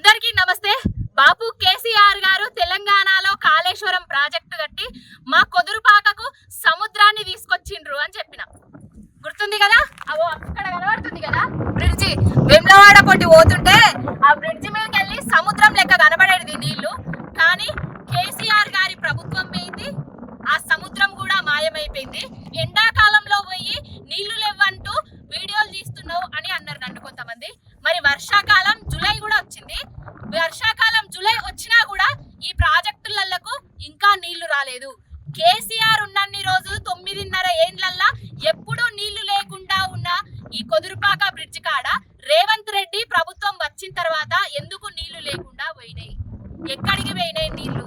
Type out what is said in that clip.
అందరికీ నమస్తే. బాపు కేసీఆర్ గారు తెలంగాణలో కాళేశ్వరం ప్రాజెక్టు కట్టి మా కొదురుపాకకు సముద్రాన్ని తీసుకొచ్చిండ్రు అని చెప్పిన. గుర్తుంది కదా? అవో అక్కడ కనబడుతుంది కదా? బ్రిడ్జి. వెమ్లవాడ కొట్టి పోతుంటే ఆ బ్రిడ్జి మీదకి వెళ్ళి సముద్రం లెక్క కనబడేది నీళ్ళు. కానీ కేసీఆర్ గారి ప్రభుత్వం పోయింది ఆ సముద్రం కూడా మాయమైపోయింది. ఎండాకాలంలో పోయి నీళ్ళు లేవంటూ వీడియోలు తీస్తున్నావు అని అన్నారు నన్ను కొంతమంది. మరి వర్షాకాలం ఏంటంటే వర్షాకాలం జూలై వచ్చినా కూడా ఈ ప్రాజెక్టులకు ఇంకా నీళ్ళు రాలేదు. కేసీఆర్ ఉన్నన్ని రోజులు తొమ్మిదిన్నర ఏండ్లల్లా ఎప్పుడూ నీళ్ళు లేకుండా ఉన్న ఈ కొదురుపాక బ్రిడ్జ్ కాడ రేవంత్ రెడ్డి ప్రభుత్వం వచ్చిన తర్వాత ఎందుకు నీళ్ళు లేకుండా పోయినాయి? ఎక్కడికి పోయినాయి నీళ్ళు?